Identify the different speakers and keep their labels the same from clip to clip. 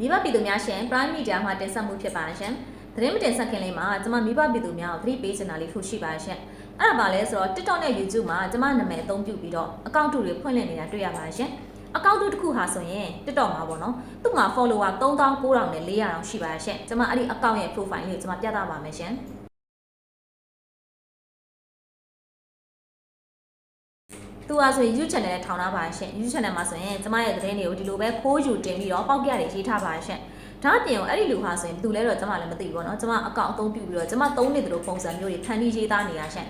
Speaker 1: မိဘပြည်သူများရှင် Prime Media မှာတင်ဆက်မှုဖြစ်ပါတယ်ရှင်သတင်းမတင်ဆက်ခင်လေးမှာကျွန်မမိဘပြည်သူများကိုသတိပေးချင်တာလေးထုတ်ရှိပါတယ်ရှင်အဲ့ဒါပါလဲဆိုတော့ TikTok နဲ့ YouTube မှာကျွန်မနာမည်အသုံးပြုပြီးတော့အကောင့်တူတွေဖွင့်လှစ်နေတာတွေ့ရပါတယ်ရှင်အကောင့်တူတစ်ခုဟာဆိုရင် TikTok မှာပေါ့နော်သူ့မှာ follower 3900နဲ့400တောင်ရှိပါတယ်ရှင်ကျွန်မအဲ့ဒီအကောင့်ရဲ့ profile လေးကိုကျွန်မပြသပါမယ်ရှင် သူအားဆိုရင် YouTube channel နဲ့ထောင်ထားပါရှင် YouTube channel မှာဆိုရင်ကျမရဲ့သတင်းတွေကိုဒီလိုပဲခိုးယူတင်ပြီးတော့ပေါက်ပြတွေရေးထားပါရှင်ဒါအပြင်အဲ့ဒီလူဟာဆိုရင်ဘယ်သူလဲတော့ကျမလည်းမသိဘူးပေါ့နော်ကျမအကောင့်အသုံးပြုပြီးတော့ကျမသုံးနေသလိုပုံစံမျိုးတွေဖန်တီးရေးသားနေတာရှင်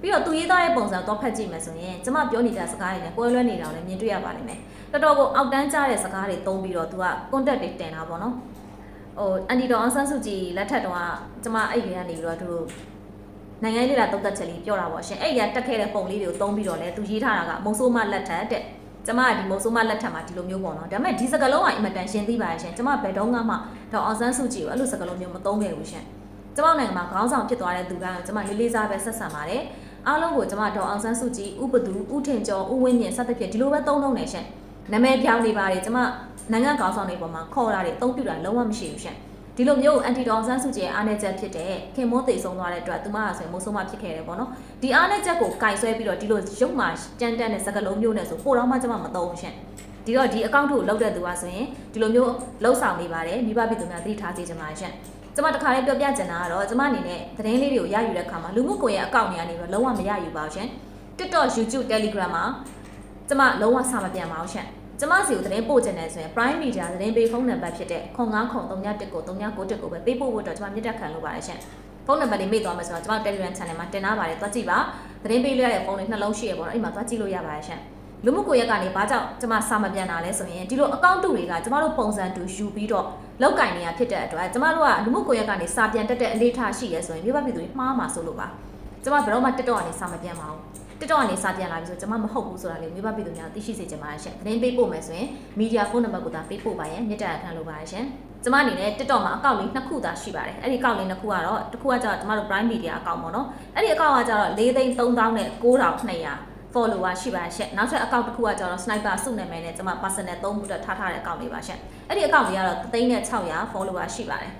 Speaker 1: ပြီးတော့သူရေးသားတဲ့ပုံစံတော့ဖတ်ကြည့်မယ်ဆိုရင်ကျမပြောနေတဲ့စကားတွေနဲ့ကွဲလွဲနေတာကိုလည်းမြင်တွေ့ရပါလိမ့်မယ်တော်တော်ကိုအောက်တန်းကျတဲ့စကားတွေသုံးပြီးတော့သူက contact တွေတင်တာပေါ့နော်ဟိုအန်တီတော်အောင်ဆန်းစုကြည်လက်ထက်တုန်းကကျမအဲ့ဒီကနေပြီးတော့သူတို့ နိုင်ငံရေးလာတုတ်သက်ချက်လေးပြောတာပေါ့ရှင်အဲ့ဒီကတက်ခဲ့တဲ့ပုံလေးတွေကိုသုံးပြီးတော့လဲသူရေးထားတာကမုံဆိုးမလက်ထက်တဲ့ကျမကဒီမုံဆိုးမလက်ထက်မှာဒီလိုမျိုးပေါ့နော်ဒါပေမဲ့ဒီစကလုံးကအင်မတန်ရှင်းသိပါရဲ့ရှင်ကျမဘယ်တော့မှတော့အောင်ဆန်းစုကြည်ကိုအဲ့လိုစကလုံးမျိုးမသုံးခဲ့ဘူးရှင်ကျမနိုင်ငံမှာခေါင်းဆောင်ဖြစ်သွားတဲ့သူကကျမလေးလေးစားပဲဆက်ဆံပါတယ်အားလုံးကိုကျမဒေါ်အောင်ဆန်းစုကြည်ဥပဒူဥထင်ကျော်ဥဝင်းမြင့်စသဖြင့်ဒီလိုပဲသုံးလုံးနေရှင်နာမည်ပြောင်းနေပါတယ်ကျမနိုင်ငံခေါင်းဆောင်တွေပေါ်မှာခေါ်တာတွေအသုံးပြုတာလုံးဝမရှိဘူးရှင် ဒီလိုမျိုးအန်တီဒေါန်ဆန်းစုကြည်ရဲ့အားနည်းချက်ဖြစ်တဲ့ခင်မိုးသိဆုံးသွားတဲ့အတွက်သူမကဆိုရင်မိုးဆုံးမဖြစ်ခဲ့တယ်ပေါ့နော်ဒီအားနည်းချက်ကိုကင်ဆွဲပြီးတော့ဒီလိုရုပ်မှကြမ်းတမ်းတဲ့စကလုံးမျိုးနဲ့ဆိုပိုတော့မှကျမမသုံးဘူးရှင်ဒီတော့ဒီအကောင့်ထုတ်လောက်တဲ့သူကဆိုရင်ဒီလိုမျိုးလှုပ်ဆောင်နေပါတယ်မိဘပြည်သူများသတိထားစေချင်ပါတယ်ရှင်ကျမတခါလေးပြောပြချင်တာကတော့ကျမအနေနဲ့သတင်းလေးတွေကိုရယူတဲ့အခါမှာလူမှုကွန်ရက်အကောင့်တွေကနေတော့လုံးဝမရယူပါဘူးရှင် TikTok YouTube Telegram မှာကျမလုံးဝစာမပြန်ပါဘူးရှင် ကျမစီကိုသတင်းပို့ချင်တယ်ဆိုရင် Prime Media သတင်းပေးဖုန်းနံပါတ်ဖြစ်တဲ့09ခု39ကို39ကိုပဲပေးပို့ဖို့တော့ကျမမြစ်တက်ခံလို့ပါတယ်ရှင်ဖုန်းနံပါတ်လေးမေ့သွားမယ်ဆိုတော့ကျမ Telegram Channel မှာတင်ထားပါတယ်သွားကြည့်ပါသတင်းပေးလို့ရတဲ့ဖုန်းလေးနှလုံးရှိရပေါ့နော်အဲ့မှာသွားကြည့်လို့ရပါတယ်ရှင်လူမှုကွန်ရက်ကနေဘာကြောင့်ကျမစာမပြန်တာလဲဆိုရင်ဒီလိုအကောင့်တူတွေကကျမတို့ပုံစံတူယူပြီးတော့လောက်ကင်နေတာဖြစ်တဲ့အတွက်ကျမတို့ကလူမှုကွန်ရက်ကနေစာပြန်တက်တဲ့အနေအထားရှိရဲဆိုရင်မြို့ပပြည်သူတွေမှားမှာဆိုလို့ပါကျမဘယ်တော့မှတက်တော့ကနေစာမပြန်ပါဘူး တက်တော့ကနေစာပြန်လာပြီဆိုကျွန်မမဟုတ်ဘူးဆိုတာလေးမြို့ပပြည်သူများသိရှိစေချင်ပါတယ်ရှင်သတင်းပေးပို့မယ်ဆိုရင်မီဒီယာဖုန်းနံပါတ်ကိုသာပေးပို့ပါရန်မြစ်တာခံလိုပါတယ်ရှင်ကျမအနေနဲ့ TikTok မှာအကောင့်လေးနှစ်ခုသာရှိပါတယ်အဲ့ဒီအကောင့်လေးနှစ်ခုကတော့တစ်ခုကကျတော့ကျမတို့ Prime Media အကောင့်ပေါ့နော်အဲ့ဒီအကောင့်ကကျတော့၄သိန်း3000နဲ့9200 follower ရှိပါရှက်နောက်ထပ်အကောင့်တစ်ခုကကျတော့ sniper စုနာမည်နဲ့ကျွန်မ personal သုံးခုတက်ထားထားတဲ့အကောင့်လေးပါရှက်အဲ့ဒီအကောင့်လေးကတော့3သိန်းနဲ့600 follower ရှိပါတယ်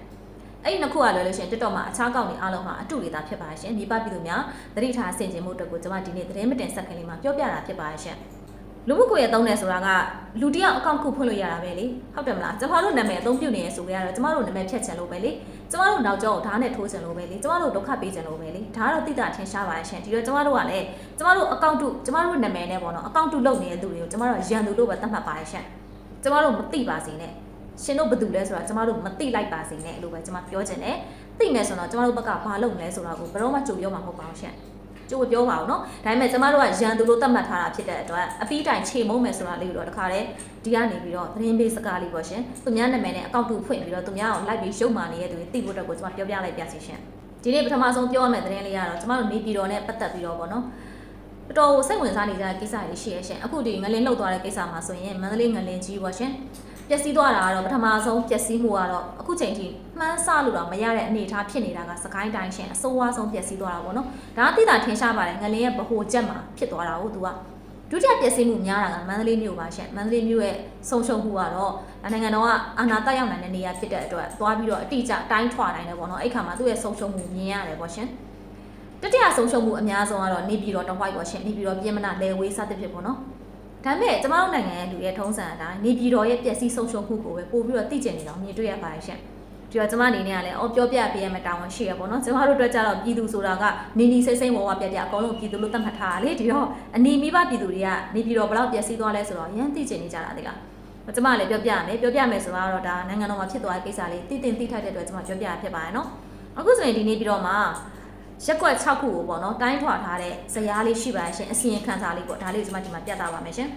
Speaker 1: အဲ့ဒီနှစ်ခုကလွယ်လို့ရှိရင် TikTok မှာအခြားအကောင့်တွေအားလုံးမှာအတူတွေသာဖြစ်ပါရှင်ဒီပပြည်သူများသတိထားဆင်ခြင်မှုအတွက်ကိုကျွန်မဒီနေ့သတင်းမတင်ဆက်ခင်လေးမှာပြောပြတာဖြစ်ပါရှက်လူမှုကွန်ရက်သုံးတယ်ဆိုတာကလူတစ်ယောက်အကောင့်ခုဖွင့်လို့ရတာပဲလေဟုတ်တယ်မလားကျမတို့နာမည်အသုံးပြုနေရဆိုကြတော့ကျမတို့နာမည်ဖြတ်ချင်လို့ပဲလေကျမတို့နောက်ကျောကိုဓာတ်နဲ့ထိုးချင်လို့ပဲလေကျမတို့ဒုက္ခပေးချင်လို့ပဲလေဒါကတော့တိတာထင်ရှားပါရဲ့ရှင်ဒီတော့ကျမတို့ကလည်းကျမတို့အကောင့်တုကျမတို့နာမည်နဲ့ပေါ့နော်အကောင့်တုလုပ်နေတဲ့သူတွေကိုကျမတို့ရန်သူလို့ပဲသတ်မှတ်ပါရဲ့ရှင်ကျမတို့မသိပါစေနဲ့ ရှင်တို့ဘာတူလဲဆိုတာကျမတို့မသိလိုက်ပါစေနဲ့လို့ပဲကျမပြောချင်တယ်သိမယ်ဆိုတော့ကျမတို့ဘက်ကဘာလုပ်မလဲဆိုတာကိုဘယ်တော့မှကြိုပြောမှာမဟုတ်ပါဘူးရှင်ကျိုးပြောပါအောင်เนาะဒါပေမဲ့ကျမတို့ကရန်သူလို့သတ်မှတ်ထားတာဖြစ်တဲ့အတွက်အပီးတိုင်ခြေမုံမယ်ဆိုတာလေးကိုတော့တခါတည်းဒီကနေပြီးတော့သတင်းပေးစကားလေးပေါ့ရှင်သူများနာမည်နဲ့အကောင့်တူဖွင့်ပြီးတော့သူများအောင်လိုက်ပြီးရုပ်မာနေတဲ့သူတွေသိဖို့အတွက်ကိုကျမပြောပြလိုက်ပြစီရှင်ဒီနေ့ပထမဆုံးပြောရမယ့်သတင်းလေးကတော့ကျမတို့နေပြည်တော်နဲ့ပတ်သက်ပြီးတော့ပေါ့နော်တော်တော်စိတ်ဝင်စားနေကြတဲ့ကိစ္စတွေရှိရရှင်အခုဒီငလင်းလှုပ်သွားတဲ့ကိစ္စမှာဆိုရင်မန္တလေးငလင်းကြီးပေါ့ရှင် ပျက်စီးသွားတာကတော့ပထမဆုံးပျက်စီးမှုကတော့အခုချိန်ထိမှန်းဆလို့တော့မရတဲ့အနေအထားဖြစ်နေတာကစကိုင်းတိုင်းရှင်အဆိုးဝါးဆုံးပျက်စီးသွားတာပေါ့နော်ဒါအသိတာထင်ရှားပါတယ်ငလင်းရဲ့ဗဟိုချက်မှာဖြစ်သွားတာကိုသူကဒုတိယပျက်စီးမှုများတာကမန္တလေးမြို့ပါရှင်မန္တလေးမြို့ရဲ့ဆုံးရှုံးမှုကတော့နိုင်ငံတော်ကအာဏာတက်ရောက်နိုင်တဲ့နေရာဖြစ်တဲ့အတွက်သွားပြီးတော့အတိအကျတိုင်းထွာနိုင်တယ်ပေါ့နော်အဲ့ခါမှာသူ့ရဲ့ဆုံးရှုံးမှုမြင်ရတယ်ပေါ့ရှင်တတိယဆုံးရှုံးမှုအများဆုံးကတော့နေပြည်တော်တဝိုက်ပေါ့ရှင်နေပြည်တော်ပြည်မနာလေဝေးစသဖြင့်ပေါ့နော် ဒါပေမဲ့ကျမတို့နိုင်ငံရဲ့လူရဲ့ထုံးစံအတိုင်းနေပြည်တော်ရဲ့ပျက်စီးဆုံးရှုံးမှုကိုပဲပို့ပြီးတော့သိကျင်နေတော့မြင်တွေ့ရပါတယ်ရှင်ဒီတော့ကျမအနေနဲ့ကလည်းအော်ပြောပြပေးရမယ့်တာဝန်ရှိရပေါ့နော်ကျမတို့အတွက်ကြတော့ပြည်သူဆိုတာကနေနီစိတ်စိတ်ဝဝပြပြအကုန်လုံးပြည်သူလို့သတ်မှတ်ထားတာလေဒီတော့အနီမိဘပြည်သူတွေကနေပြည်တော်ဘလောက်ပျက်စီးသွားလဲဆိုတော့ရမ်းသိကျင်နေကြတာဒီလားကျမလည်းပြောပြမယ်ပြောပြမယ်ဆိုတော့ဒါနိုင်ငံတော်မှာဖြစ်သွားတဲ့ကိစ္စလေးသိတင်သိထိုက်တဲ့အတွက်ကျမပြောပြရဖြစ်ပါတယ်နော်အခုဆိုရင်ဒီနေ့ပြီးတော့မှ ရက်ကွက်6ခုကိုပေါ့နော်တိုင်းထွာထားတဲ့ဇရားလေးရှိပါရှင်အစီရင်ခံစာလေးပေါ့ဒါလေးကိုကျွန်မဒီမှာပြသပါမယ်ရှင်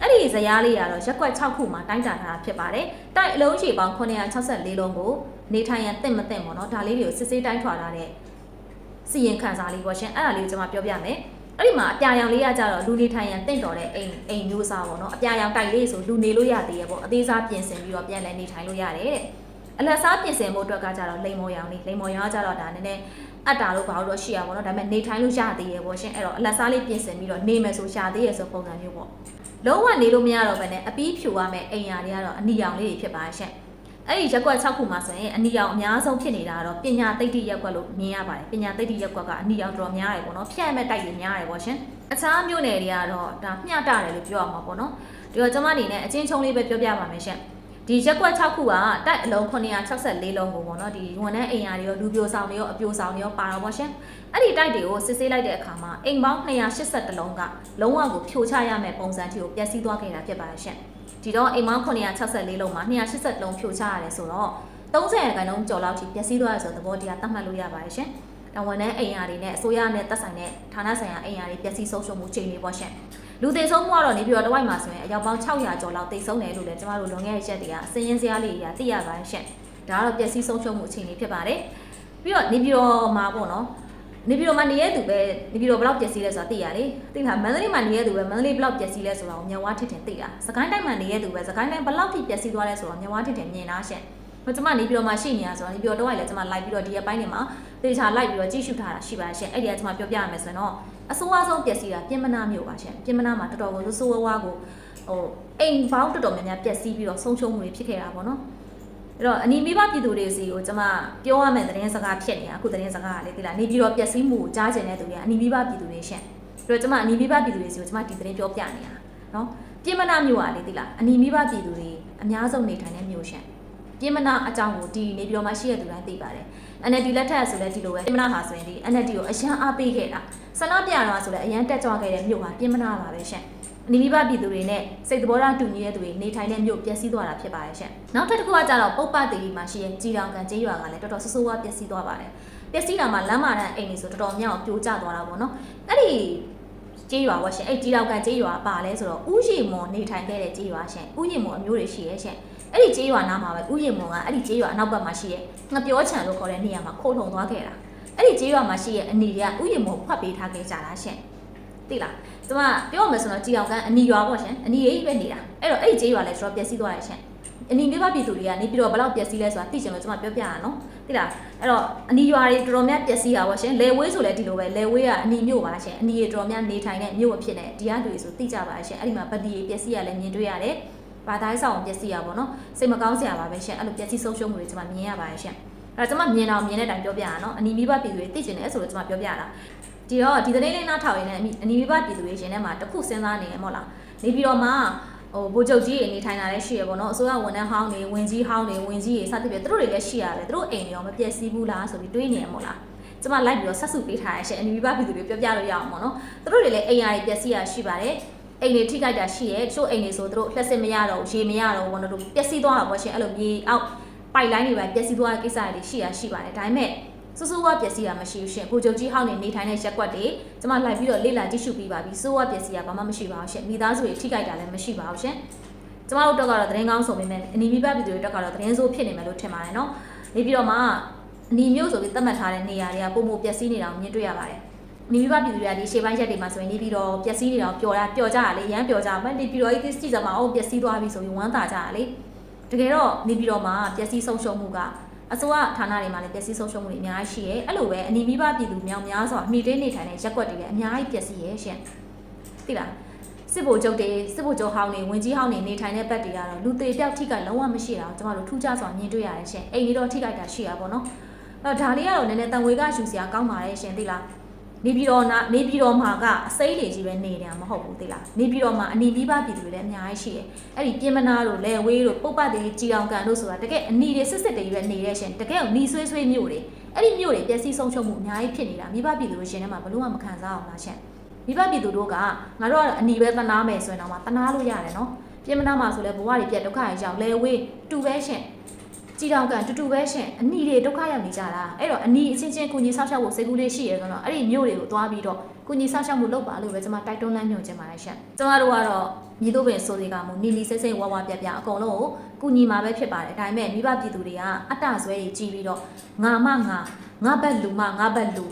Speaker 1: အဲ့ဒီဇရားလေးကတော့ရက်ကွက်6ခုမှာတိုင်းတာထားတာဖြစ်ပါတယ်တိုက်အလုံးရှိပေါင်း964လုံးကိုနေထိုင်ရန်တင့်မတင့်ပေါ့နော်ဒါလေးတွေကိုစစ်ဆေးတိုင်းထွာထားတဲ့စီရင်ခံစာလေးပေါ့ရှင်အဲ့ဒါလေးကိုကျွန်မပြောပြမယ်အဲ့ဒီမှာအပြာရောင်လေးကကြတော့လူနေထိုင်ရန်တင့်တော်တဲ့အိမ်အိမ်မျိုးစားပေါ့နော်အပြာရောင်တိုက်လေးဆိုလူနေလို့ရသေးရပေါ့အသေးစားပြင်ဆင်ပြီးတော့ပြန်လည်နေထိုင်လို့ရတယ်တဲ့အလက်စားပြင်ဆင်ဖို့အတွက်ကကြတော့လိမ်မော်ရောင်လေးလိမ်မော်ရောင်ကကြတော့ဒါနည်းနည်း အတ္တာလို့ဘာလို့တော့ရှိရပါတော့ဒါပေမဲ့နေထိုင်လို့ရသေးရပေါ့ရှင်အဲ့တော့အလက်စားလေးပြင်ဆင်ပြီးတော့နေမယ်ဆိုရသေးရဆိုပုံစံမျိုးပေါ့လုံးဝနေလို့မရတော့ဘဲနဲ့အပီးဖြူရမယ်အိမ်ယာတွေကတော့အနီရောင်လေးတွေဖြစ်ပါရှင့်အဲ့ဒီရက်ကွက်6ခုမှာဆိုရင်အနီရောင်အများဆုံးဖြစ်နေတာကတော့ပညာသိတ္တိရက်ကွက်လို့မြင်ရပါတယ်ပညာသိတ္တိရက်ကွက်ကအနီရောင်တော်များတယ်ပေါ့နော်ဖြတ်မဲ့တိုက်တွေများတယ်ပေါ့ရှင်အခြားမြို့နယ်တွေကတော့ဒါမျှတတယ်လို့ပြောရမှာပေါ့နော်ဒီတော့ကျွန်မအနေနဲ့အချင်းချုံလေးပဲပြောပြပါမယ်ရှင် ဒီရက်ကွက်6ခုကတိုက်အလုံး964လုံးကိုပေါ့နော်ဒီဝန်ထမ်းအိမ်ယာတွေရောလူပြိုဆောင်တွေရောအပြိုဆောင်တွေရောပါတော့ပေါ့ရှင်အဲ့ဒီတိုက်တွေကိုစစ်ဆေးလိုက်တဲ့အခါမှာအိမ်ပေါင်း282လုံးကလုံးဝကိုဖြိုချရမယ့်ပုံစံမျိုးပျက်စီးသွားခဲ့တာဖြစ်ပါရှင်ဒီတော့အိမ်ပေါင်း964လုံးမှာ280လုံးဖြိုချရတယ်ဆိုတော့30ရာခိုင်နှုန်းကျော်လောက်ထိပျက်စီးသွားရဆိုတဲ့သဘောတရားသတ်မှတ်လို့ရပါတယ်ရှင်။ တာဝန်နဲ့အိမ်ယာတွေနဲ့အစိုးရနဲ့သက်ဆိုင်တဲ့ဌာနဆိုင်ရာအိမ်ယာတွေပျက်စီးဆုံးရှုံးမှုချိန်တွေပေါ့ရှင်။လူသေဆုံးမှုကတော့နေပြီးတော့တဝိုက်မှာဆိုရင်အယောက်ပေါင်း600ကျော်လောက်သေဆုံးတယ်လို့လည်းကျမတို့လွန်ခဲ့တဲ့ရက်တည်းကအစင်းရင်းစရာလေးတွေကသိရပါတယ်ရှင်။ဒါကတော့ပျက်စီးဆုံးရှုံးမှုချိန်တွေဖြစ်ပါတယ်။ပြီးတော့နေပြီးတော့မှာပေါ့နော်။နေပြီးတော့မှနေရသူပဲနေပြီးတော့ဘယ်လောက်ပျက်စီးလဲဆိုတာသိရလေသိလားမန္တလေးမှာနေရသူပဲမန္တလေးဘယ်လောက်ပျက်စီးလဲဆိုတာကိုမြဝါထစ်ထင်သိတာစကိုင်းတိုင်းမှာနေရသူပဲစကိုင်းတိုင်းဘယ်လောက်ထိပျက်စီးသွားလဲဆိုတော့မြဝါထစ်ထင်မြင်တာရှင် ဟိုကျမနေပြီးတော့မှရှိနေရဆိုတော့နေပြီးတော့တော့လည်းကျမလိုက်ပြီးတော့ဒီရက်ပိုင်းတွေမှာသေချာလိုက်ပြီးတော့ကြည့်ရှုထားတာရှိပါရှင်အဲ့ဒီကကျမပြောပြရမယ်ဆိုရင်တော့အဆိုးအဆုံးပျက်စီးတာပြင်မနာမျိုးပါရှင်ပြင်မနာမှာတော်တော်ကိုဆိုးဆိုးဝါးဝါးကိုဟိုအိမ်ပေါင်းတော်တော်များများပျက်စီးပြီးတော့ဆုံးရှုံးမှုတွေဖြစ်ခဲ့တာပေါ့နော်အဲ့တော့အနီးမိဘပြည်သူတွေစီကိုကျွန်မပြောရမယ့်သတင်းစကားဖြစ်နေတာအခုသတင်းစကားကလေဒီလားနေပြီးတော့ပျက်စီးမှုကိုကြားကျင်တဲ့သူတွေကအနီးမိဘပြည်သူတွေရှင်အဲ့တော့ကျွန်မအနီးမိဘပြည်သူတွေစီကိုကျွန်မဒီသတင်းပြောပြနေတာနော်ပြင်မနာမျိုးကလေဒီလားအနီးမိဘပြည်သူတွေအများဆုံးနေထိုင်တဲ့မျိုးရှင် ပြင်မနာအကြောင်းကိုဒီနေပြီးတော့မှရှိရတဲ့သူတိုင်းသိပါတယ် NLD လက်ထက်ဆိုလဲဒီလိုပဲပြင်မနာဟာဆိုရင်ဒီ NLD ကိုအရန်အားပေးခဲ့တာဆန္ဒပြတော့ဆိုလဲအရန်တက်ကြွခဲ့တဲ့မြို့ဟာပြင်မနာပါပဲရှင်အနီးမိဘပြည်သူတွေနဲ့စိတ်သဘောထားတူညီတဲ့သူတွေနေထိုင်တဲ့မြို့ပျက်စီးသွားတာဖြစ်ပါတယ်ရှင်။နောက်ထပ်တစ်ခုကကြတော့ပုပ္ပတေရီမှာရှိတဲ့ကြည်တောင်ကန်ကျေးရွာကလည်းတော်တော်ဆူဆူဝါပျက်စီးသွားပါတယ်။ပျက်စီးတာမှာလမ်းမာတန်းအိမ်တွေဆိုတော်တော်မြောက်ပြိုကျသွားတာပေါ့နော်။အဲ့ဒီကျေးရွာပေါ့ရှင်အဲ့ကြည်တောင်ကန်ကျေးရွာပါလဲဆိုတော့ဥယျာဉ်မွန်နေထိုင်ခဲ့တဲ့ကျေးရွာရှင်ဥယျာဉ်မွန်အမျိုးတွေရှိရဲ့ရှင်။ အဲ့ဒီကျေးရွာနားမှာပဲဥယျာဉ်မွန်ကအဲ့ဒီကျေးရွာအနောက်ဘက်မှာရှိရဲ့ငပြောချံလို့ခေါ်တဲ့နေရာမှာခိုးထုံသွားခဲ့တာ။အဲ့ဒီကျေးရွာမှာရှိရဲ့အနေတွေကဥယျာဉ်မွန်ဖတ်ပေးထားခဲ့ကြတာရှင်။သိလားကျမပြောမယ်ဆိုတော့ကြည်အောင်ကန်အနီရွာပေါ့ရှင်အနီရေးပဲနေတာအဲ့တော့အဲ့ဒီကျေးရွာလဲဆိုတော့ပျက်စီးသွားတယ်ရှင်အနီမိဘပြည်သူတွေကနေပြီးတော့ဘယ်လောက်ပျက်စီးလဲဆိုတာသိချင်လို့ကျမပြောပြရအောင်နော်သိလားအဲ့တော့အနီရွာတွေတော်တော်များပျက်စီးတာပေါ့ရှင်လေဝေးဆိုလဲဒီလိုပဲလေဝေးကအနီမြို့ပါရှင်အနီတွေတော်တော်များနေထိုင်တဲ့မြို့အဖြစ်နဲ့ဒီကတွေဆိုသိကြပါရှင်အဲ့ဒီမှာဗတိပျက်စီးရလဲမြင်တွေ့ရတယ် ဘာသာရေးဆောင်ပျက်စီးရပါတော့စိတ်မကောင်းစရာပါပဲရှင်အဲ့လိုပျက်စီးဆုံးရှုံးမှုတွေကျမမြင်ရပါတယ်ရှင်အဲ့တော့ကျမမြင်တော့မြင်တဲ့အတိုင်းပြောပြရအောင်နော်အနီမိဘပြည်သူတွေသိချင်တယ်ဆိုတော့ကျမပြောပြတာဒီတော့ဒီသတင်းလေးနားထောင်ရင်းနဲ့အနီမိဘပြည်သူတွေရှင်ထဲမှာတခုစဉ်းစားနေရမို့လားနေပြီးတော့မှဟိုဗိုလ်ချုပ်ကြီးတွေနေထိုင်တာလည်းရှိရပေါ့နော်အစိုးရဝန်ထမ်းဟောင်းတွေဝင်ကြီးဟောင်းတွေဝင်ကြီးတွေစသဖြင့်သူတို့တွေလည်းရှိရတယ်သူတို့အိမ်တွေရောမပျက်စီးဘူးလားဆိုပြီးတွေးနေရမို့လားကျမလိုက်ပြီးတော့ဆက်စုပေးထားရရှင်အနီမိဘပြည်သူတွေပြောပြလို့ရအောင်ပေါ့နော်သူတို့တွေလည်းအိမ်ယာတွေပျက်စီးရရှိပါတယ် အိမ်တွေထိခိုက်တာရှိရဲတချို့အိမ်တွေဆိုသူတို့လက်စစ်မရတော့ရေမရတော့ဘောနော်တို့ပျက်စီးသွားတာပေါ့ရှင်အဲ့လိုမြေအောက်ပိုက်လိုင်းတွေပဲပျက်စီးသွားတဲ့ကိစ္စတွေရှိရရှိပါတယ်ဒါပေမဲ့စူးစူးဝါပျက်စီးရမရှိဘူးရှင်ကိုချုပ်ကြီးဟောင်းနေနေထိုင်တဲ့ရက်ကွက်တွေကျမလိုက်ပြီးတော့လေ့လာကြည့်ရှုပြီးပါပြီစိုးဝါပျက်စီးရဘာမှမရှိပါဘူးရှင်မိသားစုတွေထိခိုက်တာလည်းမရှိပါဘူးရှင်ကျမတို့တော့ကတော့သတင်းကောင်းဆိုပေမဲ့အနီးမိဘပြည်သူတွေတော့ကတော့သတင်းဆိုးဖြစ်နေမယ်လို့ထင်ပါတယ်နော်နေပြီးတော့မှအနီးမျိုးဆိုပြီးသတ်မှတ်ထားတဲ့နေရာတွေကပုံမပျက်စီးနေတာကိုမြင်တွေ့ရပါတယ် နေပြီးပါပြည်သူတွေကဒီရှေ့ပိုင်းရက်တွေမှာဆိုရင်နေပြီးတော့ပျက်စီးနေတာကိုပျော်တာပျော်ကြရလေရမ်းပျော်ကြမှနေပြီးတော့အဲ့ဒီကြည့်စမှာအော်ပျက်စီးသွားပြီဆိုပြီးဝမ်းသာကြရလေတကယ်တော့နေပြီးတော့မှပျက်စီးဆုံးရှုံးမှုကအစိုးရဌာနတွေမှာလည်းပျက်စီးဆုံးရှုံးမှုတွေအများကြီးရှိရဲအဲ့လိုပဲအနီးမိဘပြည်သူများများစွာမိတင်းနေထိုင်တဲ့ရက်ွက်တွေလည်းအများကြီးပျက်စီးရဲရှင်သိလားစစ်ဗိုလ်ချုပ်တွေစစ်ဗိုလ်ချုပ်ဟောင်းတွေဝင်ကြီးဟောင်းတွေနေထိုင်တဲ့ဘက်တွေကတော့လူသေးပြောက်ထိခိုက်လုံးဝမရှိတာကိုကျမတို့ထူးခြားစွာမြင်တွေ့ရတယ်ရှင်အိမ်ကြီးတော့ထိခိုက်တာရှိရပါတော့အဲ့ဒါလေးကတော့နည်းနည်းတန်ဝေကယူစရာကောင်းပါတယ်ရှင်သိလား နေပြည်တော်နာနေပြည်တော်မှာကအစိမ့်တွေကြီးပဲနေနေတာမဟုတ်ဘူးသိလားနေပြည်တော်မှာအနီးပြီးပါပြည်သူတွေလည်းအများကြီးရှိတယ်အဲ့ဒီပြင်မနာတို့လဲဝေးတို့ပုပ္ပတေကြီးအောင်ကန်တို့ဆိုတာတကယ်အနီးတွေစစ်စစ်တွေပဲနေတဲ့ရှင်တကယ်ကိုနီဆွေးဆွေးမြို့တွေအဲ့ဒီမြို့တွေပျက်စီးဆုံးရှုံးမှုအများကြီးဖြစ်နေတာမိဘပြည်သူတို့ရှင်ထဲမှာဘလို့မှမခံစားအောင်လားရှင်မိဘပြည်သူတို့ကငါတို့ကတော့အနီးပဲတနာမယ်ဆိုရင်တော့မှတနာလို့ရတယ်နော်ပြင်မနာမှာဆိုလဲဘဝတွေပြက်ဒုက္ခတွေကြောင့်လဲဝေးတူပဲရှင် ကြည်တောင်ကန်တူတူပဲရှင်အနီတွေဒုက္ခရောက်နေကြတာအဲ့တော့အနီအချင်းချင်းကုညီဆောက်ရှောက်ဖို့စိတ်ကူးလေးရှိရဲဆိုတော့အဲ့ဒီမျိုးတွေကိုသွားပြီးတော့ကုညီဆောက်ရှောက်မှုလုပ်ပါလို့ပဲကျွန်မတိုက်တွန်းလမ်းညွှန်ချင်ပါတယ်ရှင်ကျွန်တော်တို့ကတော့မြေတို့ပင်ဆိုဒီကမှုနီနီစိတ်စိတ်ဝါဝါပြပြအကုန်လုံးကိုကုညီမှာပဲဖြစ်ပါတယ်ဒါပေမဲ့မိဘပြည်သူတွေကအတ္တဆွဲကြီးကြီးပြီးတော့ငါမငါငါဘက်လူမငါဘက်လူ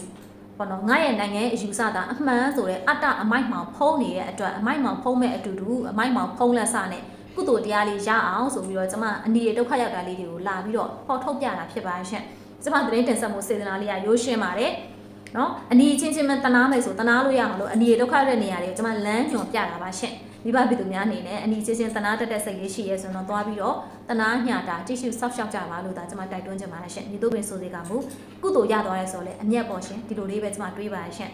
Speaker 1: ပေါ့နော်ငါရဲ့နိုင်ငံရဲ့အယူဆတာအမှန်ဆိုတဲ့အတ္တအမိုက်မှောင်ဖုံးနေတဲ့အတွက်အမိုက်မှောင်ဖုံးမဲ့အတူတူအမိုက်မှောင်ဖုံးလက်စနဲ့ ကုသိုလ်တရားလေးရအောင်ဆိုပြီးတော့ကျမအနီရဒုက္ခရောက်တာလေးတွေကိုလာပြီးတော့ဖော်ထုတ်ပြတာဖြစ်ပါရှင်ကျမသတင်းတင်ဆက်မှုစေတနာလေးကရိုးရှင်းပါတယ်နော်အနီချင်းချင်းမတနာမယ်ဆိုတနာလို့ရအောင်လို့အနီရဒုက္ခရောက်တဲ့နေရာတွေကိုကျမလမ်းညွှန်ပြတာပါရှင်မိဘပြည်သူများအနေနဲ့အနီးချင်းချင်းတနာတက်တဲ့စိတ်လေးရှိရဲဆိုတော့သွားပြီးတော့တနာညတာတိရှိဆောက်ရှောက်ကြပါလို့ဒါကျွန်မတိုက်တွန်းချင်ပါတယ်ရှင်ဒီတို့ပင်ဆိုသေးကမူကုသိုလ်ရသွားရဲဆိုလဲအမျက်ပေါ်ရှင်ဒီလိုလေးပဲကျွန်မတွေးပါရှင်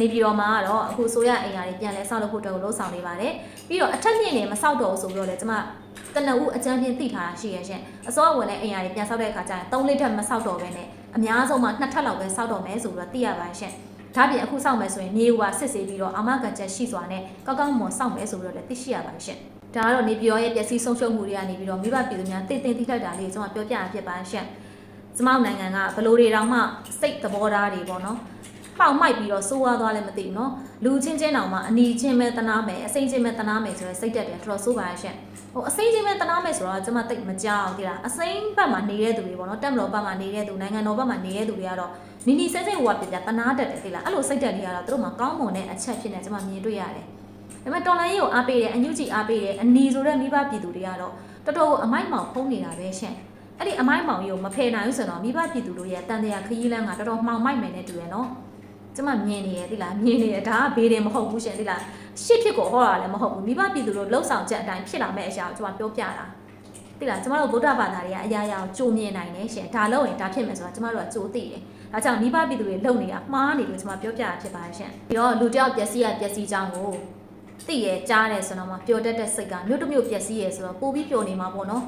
Speaker 1: နေပြည်တော်မှာကတော့အခုဆိုရအိမ်ယာတွေပြန်လဲဆောက်လို့ဖို့အတွက်ကိုလှုပ်ဆောင်နေပါတယ်ပြီးတော့အထက်မြင့်နေမဆောက်တော့ဘူးဆိုပြီးတော့လဲကျွန်မတနအူအကြမ်းပြင်းသိထားတာရှိရရှင်အစောဝင်တဲ့အိမ်ယာတွေပြန်ဆောက်တဲ့အခါကျရင်၃လစ်ထက်မဆောက်တော့ဘဲနဲ့အများဆုံးမှနှစ်ထပ်လောက်ပဲဆောက်တော့မယ်ဆိုပြီးတော့သိရပါတယ်ရှင်ဒါပြင်အခုစောင့်မယ်ဆိုရင်မြေဦးကစစ်ဆေးပြီးတော့အာမခံချက်ရှိစွာနဲ့ကောက်ကောက်မွန်စောင့်မယ်ဆိုပြီးတော့လည်းသိရှိရပါတယ်ရှင်။ဒါကတော့နေပြည်တော်ရဲ့ပျက်စီးဆုံးရှုံးမှုတွေကနေပြီးတော့မိဘပြည်သူများတည်တင်တိထိုက်တာလေးကျွန်မပြောပြရဖြစ်ပါရှင်။ကျမတို့နိုင်ငံကဘလို့တွေတောင်မှစိတ်သဘောထားတွေပေါ့နော်။ ပေါက်မိုက်ပြီးတော့စိုးဝါးသွားလည်းမသိဘူးနော်။လူချင်းချင်းတောင်မှအနီချင်းပဲတနာမယ်အစိမ့်ချင်းပဲတနာမယ်ဆိုတော့စိတ်တက်တယ်တော်တော်စိုးပါရဲ့ရှင်။ဟိုအစိမ့်ချင်းပဲတနာမယ်ဆိုတော့ကျွန်မတိတ်မကြောက်တိလားအစိမ့်ဘက်မှာနေတဲ့သူတွေပေါ့နော်တက်မတော်ဘက်မှာနေတဲ့သူနိုင်ငံတော်ဘက်မှာနေတဲ့သူတွေကတော့နီနီစိတ်စိတ်ဟိုကပြပြတနာတက်တယ်တိလားအဲ့လိုစိတ်တက်တွေကတော့သူတို့မှာကောင်းမွန်တဲ့အချက်ဖြစ်နေကျွန်မမြင်တွေ့ရတယ်။ဒါပေမဲ့တော်လိုင်းရေးကိုအားပေးတယ်အညုကြီးအားပေးတယ်အနီဆိုတဲ့မိဘပြည်သူတွေကတော့တော်တော်အမိုက်မောင်ဖုံးနေတာပဲရှင်။အဲ့ဒီအမိုက်မောင်ကြီးကိုမဖယ်နိုင်ဘူးဆိုတော့မိဘပြည်သူတို့ရဲ့တန်တရားခရီးလမ်းကတော်တော်မှောင်မိုက်မယ်နဲ့တူရယ်နော်။ ကျမမြင်နေရတိလားမြင်နေရဒါကဘေးတယ်မဟုတ်ဘူးရှင်တိလားရှစ်ဖြစ်ကိုဟောတာလည်းမဟုတ်ဘူးမိဘပြည်သူတို့လှုပ်ဆောင်ချက်အတိုင်းဖြစ်လာမယ့်အရာကိုကျမပြောပြတာတိလားကျမတို့ဗုဒ္ဓဘာသာတွေကအရာရာကိုကြိုမြင်နိုင်တယ်ရှင်ဒါလို့ရင်ဒါဖြစ်မယ်ဆိုတာကျမတို့ကကြိုသိတယ်ဒါကြောင့်မိဘပြည်သူတွေလုံနေတာမှားနေလို့ကျမပြောပြတာဖြစ်ပါတယ်ရှင်ပြီးတော့လူတယောက်ပျက်စီးရပျက်စီးကြောင်းကိုသိရကြားတယ်ဆိုတော့မှပျော်တတ်တဲ့စိတ်ကမြို့တစ်မြို့ပျက်စီးရဆိုတော့ပိုပြီးပျော်နေမှာပေါ့နော်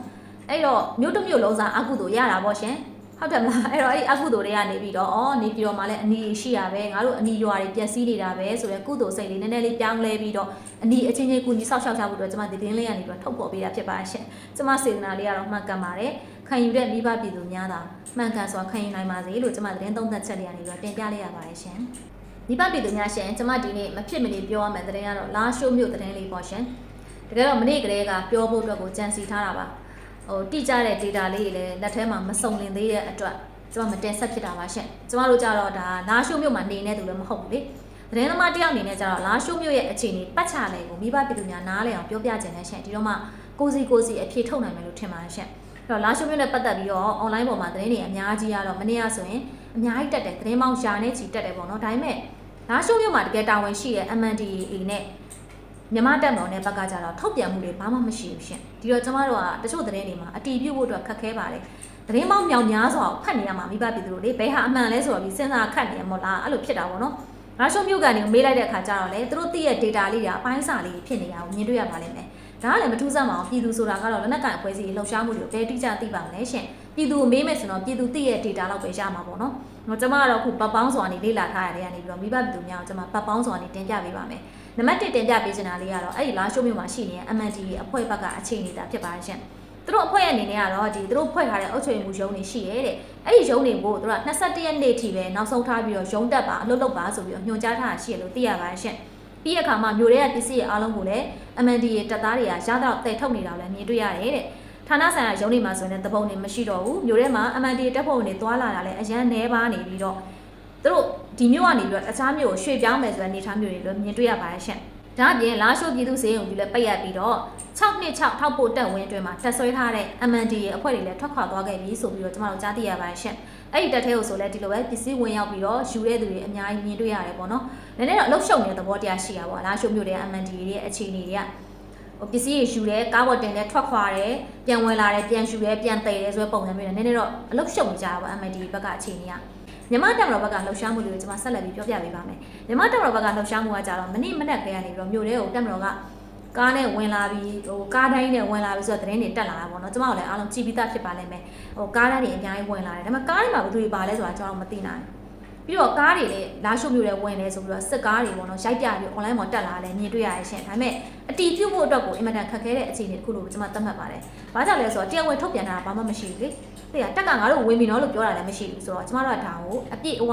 Speaker 1: အဲ့တော့မြို့တစ်မြို့လုံးစားအကုသို့ရတာပေါ့ရှင် ဟုတ်တယ်မလားအဲ့တော့အဲ့ဒီအကုသိုလ်တွေကနေပြီးတော့အော်နေပြီးတော့မှလည်းအနီရှိရပဲငါတို့အနီရွာတွေပျက်စီးနေတာပဲဆိုတော့ကုသိုလ်စိတ်လေးနည်းနည်းလေးပြောင်းလဲပြီးတော့အနီအချင်းချင်းကုညီဆောက်ရှောက်ချဖို့အတွက်ကျွန်မဒီတင်းလေးကနေပြီးတော့ထုတ်ပေါ်ပေးတာဖြစ်ပါရှင်ကျွန်မစေတနာလေးကတော့မှန်ကန်ပါတယ်ခံယူတဲ့မိဘပြည်သူများသာမှန်ကန်စွာခံယူနိုင်ပါစေလို့ကျွန်မသတင်းသုံးသပ်ချက်လေးကနေပြီးတော့တင်ပြလိုက်ရပါတယ်ရှင်မိဘပြည်သူများရှင်ကျွန်မဒီနေ့မဖြစ်မနေပြောရမယ့်သတင်းကတော့လာရှိုးမြို့သတင်းလေးပေါ့ရှင်တကယ်တော့မနေ့ကလေးကပြောဖို့အတွက်ကိုကြံစီထားတာပါ ဟိုတိကျတဲ့ data လေးတွေလည်းလက်ထဲမှာမစုံလင်သေးတဲ့အတွက်ကျွန်မမတင်ဆက်ဖြစ်တာပါရှင်ကျမတို့ကြတော့ဒါလာရှိုးမြို့မှာနေနေသူလည်းမဟုတ်ဘူးလေသတင်းသမားတယောက်အနေနဲ့ကျတော့လာရှိုးမြို့ရဲ့အခြေအနေပတ်ချလေးကိုမိဘပြည်သူများနားလည်အောင်ပြောပြခြင်းနဲ့ရှင်ဒီတော့မှကိုစီကိုစီအဖြေထုတ်နိုင်မယ်လို့ထင်ပါတယ်ရှင်အဲ့တော့လာရှိုးမြို့နဲ့ပတ်သက်ပြီးတော့ online ပေါ်မှာသတင်းတွေအများကြီးရတော့မနေ့ကဆိုရင်အများကြီးတက်တယ်သတင်းပေါင်းရှာနဲ့ချီတက်တယ်ပေါ့နော်ဒါပေမဲ့လာရှိုးမြို့မှာတကယ်တာဝန်ရှိတဲ့ MNDAA နဲ့ မြန်မာတက်မော်နဲ့ဘက်ကကြတော့ထုတ်ပြန်မှုတွေဘာမှမရှိဘူးရှင်ဒီတော့ကျမတို့ကတချို့သတင်းတွေမှာအတီးပြုတ်ဖို့အတွက်ခက်ခဲပါတယ်သတင်းပေါင်းမြောင်များစွာကိုဖတ်နေရမှာမိဘပြည်သူတို့လေဘယ်ဟာအမှန်လဲဆိုတော့ပြီးစဉ်းစားခတ်နေရမို့လားအဲ့လိုဖြစ်တာပေါ့နော်ငါရှုံမြို့ကန်တွေကိုမေးလိုက်တဲ့အခါကျတော့လေသူတို့သိရဲ့ data လေးတွေအပိုင်းစာလေးဖြစ်နေတာကိုမြင်တွေ့ရပါလိမ့်မယ်ဒါကလည်းမထူးဆန်းပါဘူးပြည်သူဆိုတာကတော့လက်နက်ကိုင်အဖွဲ့အစည်းလှုပ်ရှားမှုတွေကိုဘယ်တိကျသိပါမလဲရှင်ပြည်သူကိုမေးမယ်ဆိုတော့ပြည်သူသိရဲ့ data လောက်ပဲရမှာပေါ့နော်။ကျွန်မကတော့အခုပတ်ပေါင်းစွာနေလေ့လာထားရတဲ့ကနေပြီးတော့မိဘပြည်သူများကိုကျွန်မပတ်ပေါင်းစွာနေတင်ပြပေးပါမယ်။ နံပါတ်1တင်ပြပေးချင်တာလေးကတော့အဲ့ဒီလာရှိုးမြို့မှာရှိနေတဲ့ MND အဖွဲ့ဘက်ကအခြေအနေတာဖြစ်ပါတယ်ရှင်။သူတို့အဖွဲ့အနေနဲ့ကတော့ဒီသူတို့ဖွဲ့ထားတဲ့အုပ်ချုပ်မှုရုံးတွေရှိရဲတဲ့အဲ့ဒီရုံးတွေကိုသူတို့က21ရက်နေ့ထိပဲနောက်ဆုံးထားပြီးတော့ရုံးတက်ပါအလုပ်လုပ်ပါဆိုပြီးတော့ညွှန်ကြားထားတာရှိရလို့သိရပါတယ်ရှင်ပြီးရခါမှမြို့ရဲကပစ္စည်းရဲ့အားလုံးကိုလည်း MND ရဲ့တပ်သားတွေကရတော့တည်ထုတ်နေတာလည်းမြင်တွေ့ရတယ်တဲ့ဌာနဆိုင်ရာရုံးတွေမှာဆိုရင်တပုံတွေမရှိတော့ဘူးမြို့ထဲမှာ MND တပ်ဖွဲ့ဝင်တွေတွာလာတာလည်းအရန်နှဲပါနေပြီးတော့ သူတို့ဒီမြို့ကနေပြီးတော့အခြားမြို့ကိုရွှေ့ပြောင်းမယ်ဆိုတဲ့အနေအထားမျိုးတွေလည်းမြင်တွေ့ရပါတယ်ရှင်ဒါအပြင်လာရှိုးပြည်သူစေယုံကြီးလည်းပိတ်ရပြီးတော့6နှစ်6ထောက်ဖို့တက်ဝင်းအတွင်းမှာတက်ဆွဲထားတဲ့ MND ရဲ့အဖွဲ့တွေလည်းထွက်ခွာသွားခဲ့ပြီဆိုပြီးတော့ကျွန်တော်တို့ကြားသိရပါတယ်ရှင်အဲ့ဒီတက်ထဲကိုဆိုလဲဒီလိုပဲပစ္စည်းဝင်ရောက်ပြီးတော့ယူတဲ့သူတွေအများကြီးမြင်တွေ့ရတယ်ပေါ့နော်နည်းနည်းတော့အလုတ်ရှုံနေတဲ့သဘောတရားရှိတာပေါ့လာရှိုးမျိုးတွေ MND ရဲ့အခြေအနေတွေကဟိုပစ္စည်းတွေယူတယ်ကားပေါ်တင်တယ်ထွက်ခွာတယ်ပြန်ဝင်လာတယ်ပြန်ယူတယ်ပြန်တည်တယ်ဆိုတဲ့ပုံစံမျိုးတွေနည်းနည်းတော့အလုတ်ရှုံနေကြတာပေါ့ MND ဘက်ကအခြေအနေက မြမတက်မတော်ဘက်ကလှုပ်ရှားမှုတွေကိုကျွန်မဆက်လက်ပြီးပြောပြပေးပါမယ်မြမတက်မတော်ဘက်ကလှုပ်ရှားမှုကကြတော့မနေ့မနက်ကလေးကနေပြီးတော့မြို့ထဲကိုတက်မတော်ကကားနဲ့ဝင်လာပြီးဟိုကားတိုင်းနဲ့ဝင်လာပြီးဆိုတော့သတင်းတွေတက်လာတာပေါ့နော်ကျွန်မတို့လည်းအားလုံးကြည်ပြီးသားဖြစ်ပါလိမ့်မယ်ဟိုကားတိုင်းတွေအများကြီးဝင်လာတယ်ဒါပေမဲ့ကားတိုင်းမှာဘယ်သူတွေပါလဲဆိုတာကျွန်တော်မသိနိုင်ပြီးတော့ကားတွေလည်းလာရှုပ်မျိုးတွေဝင်နေဆိုပြီးတော့စစ်ကားတွေပေါ့နော်ရိုက်ပြပြီး online မှာတက်လာတယ်မြင်တွေ့ရရရှင်ဒါပေမဲ့အတီးပြုတ်ဖို့အတွက်ကိုအင်မတန်ခက်ခဲတဲ့အခြေအနေတစ်ခုလို့ကျွန်မသတ်မှတ်ပါတယ်။ဘာကြောင့်လဲဆိုတော့တရားဝင်ထုတ်ပြန်တာဘာမှမရှိဘူးလေ။ တဲ့ကတက်ကငါတို့ဝင်ပြီနော်လို့ပြောတာလည်းမရှိဘူးဆိုတော့ကျွန်မတို့ကဒါကိုအပြည့်အဝ